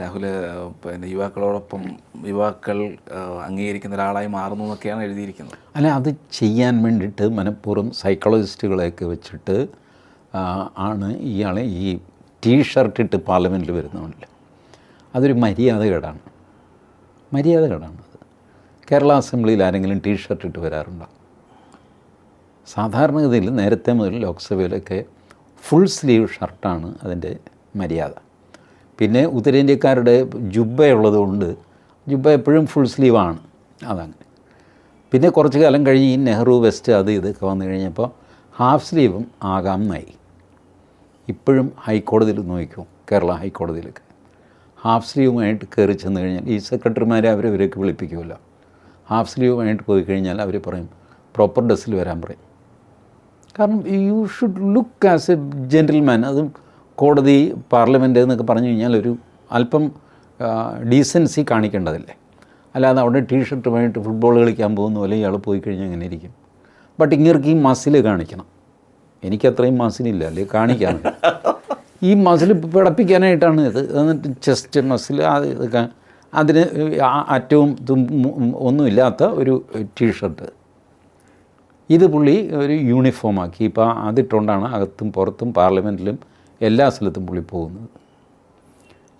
രാഹുൽ പിന്നെ യുവാക്കളോടൊപ്പം യുവാക്കൾ അംഗീകരിക്കുന്ന ഒരാളായി മാറുന്നു എന്നൊക്കെയാണ് എഴുതിയിരിക്കുന്നത്. അല്ല അത് ചെയ്യാൻ വേണ്ടിയിട്ട് മനഃപൂർവം സൈക്കോളജിസ്റ്റുകളെയൊക്കെ വെച്ചിട്ട് ആണ് ഇയാളെ ഈ ടീ ഷർട്ട് ഇട്ട് പാർലമെന്റിൽ വരുന്നവനില്ല അതൊരു മര്യാദകേടാണ്. മര്യാദകേടാണ് അത്. കേരള അസംബ്ലിയിൽ ആരെങ്കിലും ടീ ഷർട്ട് ഇട്ട് വരാറുണ്ടോ? സാധാരണഗതിയിൽ നേരത്തെ മുതൽ ലോക്സഭയിലൊക്കെ ഫുൾ സ്ലീവ് ഷർട്ടാണ് അതിന്റെ മര്യാദ. പിന്നെ ഉത്തരേന്ത്യക്കാരുടെ ജുബ്ബയുള്ളതുകൊണ്ട് ജുബ്ബ എപ്പോഴും ഫുൾ സ്ലീവാണ് അതങ്ങനെ. പിന്നെ കുറച്ച് കാലം കഴിഞ്ഞ് ഈ നെഹ്റു വെസ്റ്റ് അത് ഇതൊക്കെ വന്നു കഴിഞ്ഞപ്പോൾ ഹാഫ് സ്ലീവും ആകാം എന്നായി. ഇപ്പോഴും ഹൈക്കോടതിയിൽ നോക്കും കേരള ഹൈക്കോടതിയിലൊക്കെ. ഹാഫ് സ്ലീവുമായിട്ട് കയറി ചെന്ന് കഴിഞ്ഞാൽ ഈ സെക്രട്ടറിമാരെ അവരെ ഇവരൊക്കെ വിളിപ്പിക്കുമല്ലോ. ഹാഫ് സ്ലീവുമായിട്ട് പോയി കഴിഞ്ഞാൽ അവർ പറയും പ്രോപ്പർ ഡ്രസ്സിൽ വരാൻ പറയും. കാരണം you should look as a gentleman അതും കോടതി പാർലമെന്റ് എന്നൊക്കെ പറഞ്ഞു കഴിഞ്ഞാൽ ഒരു അല്പം ഡീസൻസി കാണിക്കേണ്ടതല്ലേ? അല്ലാതെ അവിടെ ടീ ഷർട്ടുമായിട്ട് ഫുട്ബോൾ കളിക്കാൻ പോകുന്ന പോലെ ഇയാൾ പോയി കഴിഞ്ഞാൽ എങ്ങനെ ഇരിക്കും? ബട്ട് ഇങ്ങർക്ക് ഈ മസിൽ കാണിക്കണം. എനിക്കത്രയും മസിലില്ല അല്ലേ? കാണിക്കാൻ. ഈ മസിൽ പിടപ്പിക്കാനായിട്ടാണ് ഇത്. എന്നിട്ട് ചെസ്റ്റ് മസിൽ ഇതൊക്കെ. അതിന് അറ്റവും ഒന്നുമില്ലാത്ത ഒരു ടീഷർട്ട് ഇത് പുള്ളി ഒരു യൂണിഫോമാക്കി ഇപ്പോൾ അതിട്ടുകൊണ്ടാണ് അകത്തും പുറത്തും പാർലമെന്റിലും എല്ലാ സ്ഥലത്തും പുള്ളി പോകുന്നത്.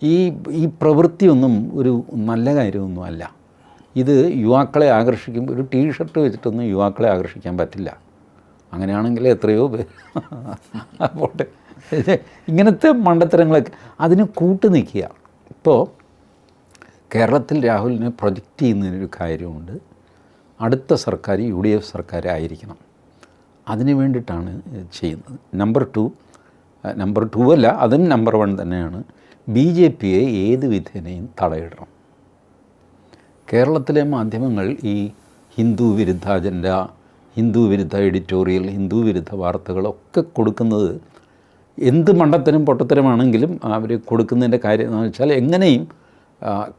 ഈ ഈ പ്രവൃത്തിയൊന്നും ഒരു നല്ല കാര്യമൊന്നും അല്ല. ഇത് യുവാക്കളെ ആകർഷിക്കും ഒരു ടീ ഷർട്ട് വെച്ചിട്ടൊന്നും യുവാക്കളെ ആകർഷിക്കാൻ പറ്റില്ല. അങ്ങനെയാണെങ്കിൽ എത്രയോ പേര് പോട്ടെ. ഇങ്ങനത്തെ മണ്ടത്തരങ്ങളൊക്കെ അതിന് കൂട്ടു നിൽക്കുക. ഇപ്പോൾ കേരളത്തിൽ രാഹുലിനെ പ്രൊജക്റ്റ് ചെയ്യുന്നതിനൊരു കാര്യമുണ്ട്. അടുത്ത സർക്കാർ യു ഡി എഫ് സർക്കാർ ആയിരിക്കണം. അതിന് വേണ്ടിയിട്ടാണ് ചെയ്യുന്നത്. നമ്പർ ടു നമ്പർ ടു അല്ല അതും നമ്പർ വൺ തന്നെയാണ്. ബി ജെ പിയെ ഏത് വിധേനയും തടയിടണം. കേരളത്തിലെ മാധ്യമങ്ങൾ ഈ ഹിന്ദു വിരുദ്ധ അജണ്ട ഹിന്ദു വിരുദ്ധ എഡിറ്റോറിയൽ ഹിന്ദു വിരുദ്ധ വാർത്തകളൊക്കെ കൊടുക്കുന്നത് എന്ത് മണ്ടത്തരം പൊട്ടത്തരമാണെങ്കിലും അവർ കൊടുക്കുന്നതിന്റെ കാര്യം എന്ന് വെച്ചാൽ എങ്ങനെയും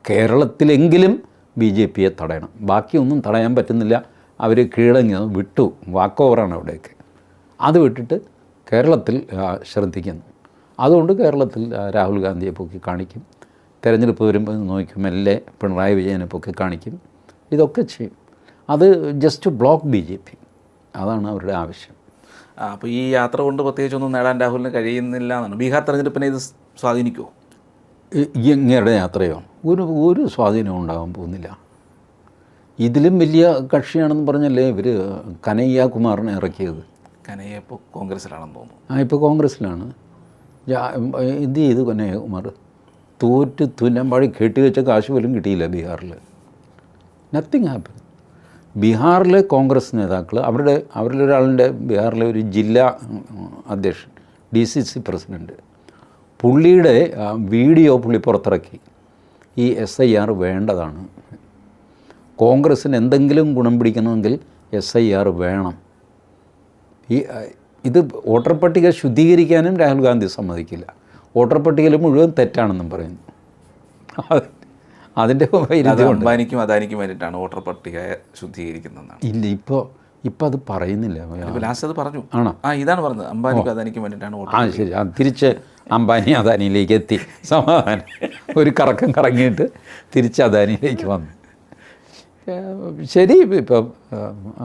കേരളത്തിലെങ്കിലും ബി ജെ പിയെ തടയണം. ബാക്കിയൊന്നും തടയാൻ പറ്റുന്നില്ല. അവർ കീഴടങ്ങി വിട്ടു. വാക്ക് ഓവറാണ് അത് വിട്ടിട്ട് കേരളത്തിൽ ശ്രദ്ധിക്കുന്നു. അതുകൊണ്ട് കേരളത്തിൽ രാഹുൽ ഗാന്ധിയെ പൊക്കി കാണിക്കും. തെരഞ്ഞെടുപ്പ് വരുമ്പോൾ നോക്കും എല്ലേ പിണറായി വിജയനെ പൊക്കി കാണിക്കും. ഇതൊക്കെ ചെയ്യും. അത് just block B J P അതാണ് അവരുടെ ആവശ്യം. അപ്പോൾ ഈ യാത്ര കൊണ്ട് പ്രത്യേകിച്ചൊന്നും നേടാൻ രാഹുലിന് കഴിയുന്നില്ല എന്നാണ്. ബീഹാർ തെരഞ്ഞെടുപ്പിനെ ഇത് സ്വാധീനിക്കുമോ ഇങ്ങയുടെ യാത്രയോ? ഒരു ഒരു സ്വാധീനവും ഉണ്ടാകാൻ പോകുന്നില്ല. ഇതിലും വലിയ കക്ഷിയാണെന്ന് പറഞ്ഞല്ലേ ഇവർ കനയ്യ കുമാറിനെ ഇറക്കിയത്? കനയ്യ ഇപ്പോൾ കോൺഗ്രസ്സിലാണെന്ന് തോന്നുന്നു. ആ ഇപ്പോൾ കോൺഗ്രസ്സിലാണ്. ഇത് ചെയ്തു കനയ്യ കുമാർ തോറ്റ് തുന്നമ്പാടി കെട്ടിവെച്ച കാശ് പോലും കിട്ടിയില്ല ബീഹാറിൽ നത്തിങ് ഹാപ്പൻ ബീഹാറിലെ കോൺഗ്രസ് നേതാക്കൾ അവരുടെ അവരിലൊരാളിന്റെ ബീഹാറിലെ ഒരു ജില്ലാ അധ്യക്ഷൻ ഡി സി സി പ്രസിഡന്റ് പുള്ളിയുടെ വീഡിയോ പുള്ളി പുറത്തിറക്കി. ഈ എസ് ഐ ആർ വേണ്ടതാണ്. കോൺഗ്രസ്സിന് എന്തെങ്കിലും ഗുണം പിടിക്കണമെങ്കിൽ എസ് ഐ ആർ വേണം. ഈ ഇത് വോട്ടർ പട്ടിക ശുദ്ധീകരിക്കാനും രാഹുൽ ഗാന്ധി സമ്മതിക്കില്ല. വോട്ടർ പട്ടികയിൽ മുഴുവൻ തെറ്റാണെന്നും പറയുന്നു. അത് അതിന്റെ അംബാനിക്കും അദാനിക്കും വേണ്ടിയിട്ടാണ് വോട്ടർ പട്ടിക ശുദ്ധീകരിക്കുന്നതെന്നാണ്. ഇല്ല ഇപ്പോൾ ഇപ്പോൾ അത് പറയുന്നില്ല. ലാസ്റ്റ് അത് പറഞ്ഞു. ആണോ? ആ ഇതാണ് പറഞ്ഞത്. അംബാനിക്കും അദാനിക്കും വേണ്ടിയിട്ടാണ് ആ ശരി. ആ തിരിച്ച് അംബാനി അദാനിയിലേക്ക് എത്തി. സമാധാനം. ഒരു കറക്കം കറങ്ങിയിട്ട് തിരിച്ച് അദാനിയിലേക്ക് വന്നു. ശരി ഇപ്പം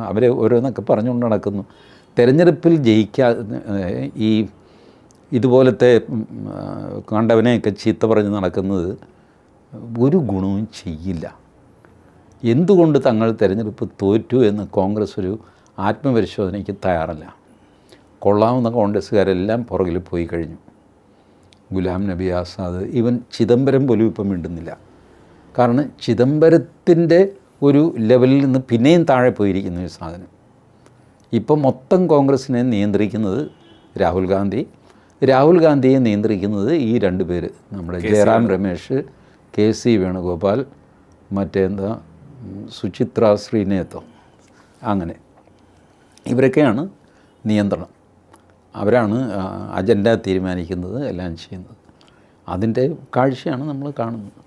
അവർ ഓരോന്നൊക്കെ പറഞ്ഞുകൊണ്ട് നടക്കുന്നു. തെരഞ്ഞെടുപ്പിൽ ജയിക്കാ ഈ ഇതുപോലത്തെ കണ്ടവനെയൊക്കെ ചീത്ത പറഞ്ഞ് നടക്കുന്നത് ഒരു ഗുണവും ചെയ്യില്ല. എന്തുകൊണ്ട് തങ്ങൾ തിരഞ്ഞെടുപ്പ് തോറ്റു എന്ന് കോൺഗ്രസ് ഒരു ആത്മപരിശോധനയ്ക്ക് തയ്യാറല്ല. കൊള്ളാവുന്ന കോൺഗ്രസ്സുകാരെല്ലാം പുറകിൽ പോയി കഴിഞ്ഞു. ഗുലാം നബി ആസാദ് ഇവൻ ചിദംബരം പോലും ഇപ്പം മിണ്ടുന്നില്ല. കാരണം ചിദംബരത്തിന്റെ ഒരു ലെവലിൽ നിന്ന് പിന്നെയും താഴെ പോയിരിക്കുന്ന ഒരു സാധനം. ഇപ്പം മൊത്തം കോൺഗ്രസിനെ നിയന്ത്രിക്കുന്നത് രാഹുൽ ഗാന്ധി. രാഹുൽ ഗാന്ധിയെ നിയന്ത്രിക്കുന്നത് ഈ രണ്ട് പേര്. നമ്മുടെ ജയറാം രമേശ് കെ സി വേണുഗോപാൽ മറ്റേന്താ സുചിത്ര ശ്രീനേത്വം അങ്ങനെ. ഇവരൊക്കെയാണ് നിയന്ത്രണം. അവരാണ് അജണ്ട തീരുമാനിക്കുന്നത് എല്ലാം ചെയ്യുന്നത്. അതിന്റെ കാഴ്ചയാണ് നമ്മൾ കാണുന്നത്.